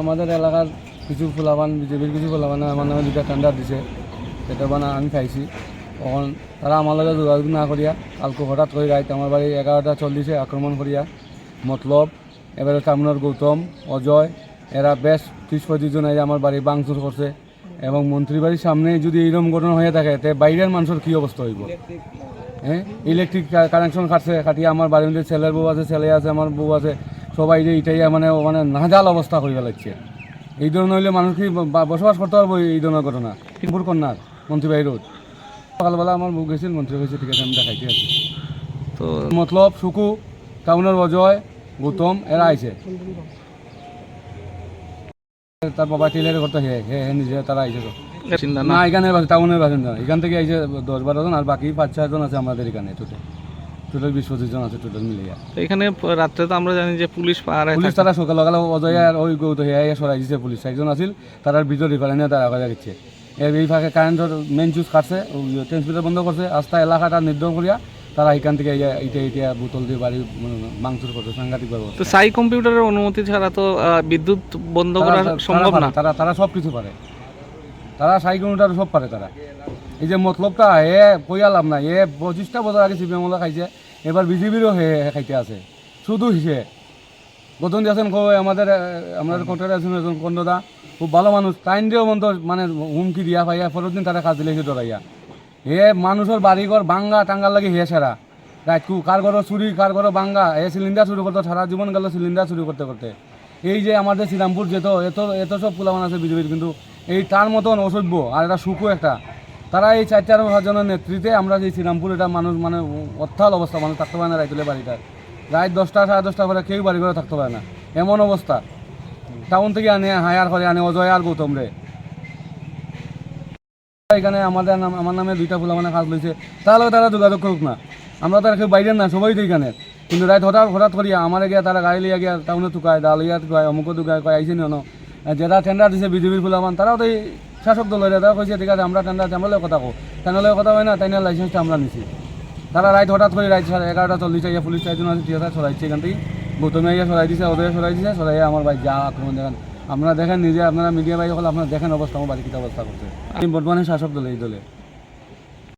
আমাদের এলাকার কিছু ফুলাবান, বিজেপির কিছু ফুলাবান আমার নামে দুটা টেন্ডার দিছে। সেটা বানা আমি খাইছি। তখন তারা আমার লগে যোগাযোগ না করিয়া, কালকে হঠাৎ করে রাইতে আমার বাড়ি এগারোটা চল্লিশে আক্রমণ করিয়া, মতলব, এবারে টামনার গৌতম, অজয়, এরা বেশ ত্রিশ পঁয়ত্রিশ জন এই আমার বাড়ি বাংচুর করছে এবং মন্ত্রী বাড়ির সামনে যদি এইরকম ঘটনা হয়ে থাকে, তে বাইরের মানুষের কী অবস্থা হইব? হ্যাঁ? ইলেকট্রিক কানেকশন কাটছে কাটিয়ে আমার বাড়ির মধ্যে ছেলের বউ আছে, ছেলে আছে, আমার বউ আছে। সবাই যে এটাই মানে মানে নাজাল অবস্থা হয়ে লাগছে এই ধরনের হইলে মানুষ কি বসবাস করতে পারব এই ধরনের ঘটনা? টিপুর কন্যার মন্ত্রী বাড়ি রোড সকালবেলা আমার বউ গেছিল মন্ত্রী হয়েছে ঠিক আছে আমি দেখাইতে আছি তো মতলব সুকু টাউনের অজয় গৌতম এরা আইছে। তার বাবা টেলারে করতে হে হে হে নিজে তারা আইছে তো। না? এখানে টাউনের বাসিন্দা। এখান থেকে আইছে দশ বারো জন আর বাকি পাঁচ ছয়জন আছে আমাদের এখানে টোটাল বিশ পঁচিশ জন আছে টোটাল মিলিয়ে। তো এখানে রাত্রে তো আমরা জানি যে পুলিশ পাহারায় পুলিশ তারা সকাল সকালে অজয় আর ওই গৌত সরাই দিছে পুলিশ। একজন আছিল তারার ভিতর রিফারে নিয়ে তারা কাজে গেছে এই ফাঁকে কারেন্টের মেন চুজ কাটছে ট্রান্সমিটার বন্ধ করছে আস্তা এলাকাটা করিয়া তারা এখান থেকে এইটা এইটা বোতল দিয়ে বাড়ি মাংসুর করছে সাংঘাতিক ব্যবস্থা। তো সাই কম্পিউটারের অনুমতি ছাড়া তো বিদ্যুৎ বন্ধ করা সম্ভব না? তারা তারা সব কিছু পারে। তারা সাইকেলটার সব পারে তারা। এই যে মতলবটা এ কইয়া লাভ নাই। এ পঁচিশটা বছর আগে সিপিএমলা খাইছে এবার বিজেপিরও হে খাইতে আছে। শুধু হিসে গতন দিয়েছেন কই আমাদের আমাদের কোর্টের আছেন একজন কন্দদা খুব ভালো মানুষ টাইম দিয়েও মন্ত মানে হুমকি দিয়া পাইয়া পরের দিন তারা কাজ দিলে ডরাইয়া হে মানুষের বাড়িঘর ভাঙ্গা টাঙ্গার লাগে হে সারা কু কার ঘর চুরি কার ঘর ভাঙ্গা এ সিলিন্ডার চুরি করতো সারা জীবন গেল সিলিন্ডার চুরি করতে করতে এই যে আমাদের শ্রীরামপুর যেত, এত এত সব পুলামান আছে বিজেপির কিন্তু এই তার মতন অসভ্য আর এটা সুখও একটা তারা এই চার চার জনের নেতৃত্বে আমরা যে শ্রীরামপুর, এটা মানুষ মানে অত্যাল অবস্থা, মানুষ থাকতে পারে না রাইতুলে বাড়িটা। রাত দশটা, সাড়ে দশটা করে কেউ বাড়ি ঘরে থাকতে পারে না। এমন অবস্থা। টাউন থেকে আনে, হায়ার করে আনে, অজয় আর গৌতম রে। এখানে আমাদের নাম, আমার নামে দুইটা ফুল মানে কাজ লইছে। তাহলে তারা যোগাযোগ করুক না। আমরা তারা কেউ বাইরের না, সবাই তো এখানে। কিন্তু রাত হঠাৎ হঠাৎ করিয়া আমার গিয়া, তারা গাড়ি লিয়া গিয়া, টাউনে টুকায় ডালিয়া টুকায় অমুক টুকায় কয় আইসি নিও যেটা টেন্ডার দিছে বিজেপির ফুলামান তারাও তো শাসক দলের তারা কইছে ঠিক আছে, আমরা টেন্ডার আমরা কথা কো তাই কথা হয় না তাই লাইসেন্সটা আমরা নিছি। তারা রাইট হঠাৎ করে রাইট এগারোটা চল্লিশ আইয়া পুলিশ চারজন আছে আছে সরাইছে এখান থেকে গৌতমে আইয়া চলাই দিছে ওদের চলাই দিছে চলাই আমার ভাই যা আক্রমণ দেখেন। আপনারা দেখেন নিজে আপনারা মিডিয়া ভাই হল আপনারা দেখেন অবস্থা আমার বাড়ি কিতা অবস্থা করছে আমি বর্তমানে শাসক দলে, এই দলে।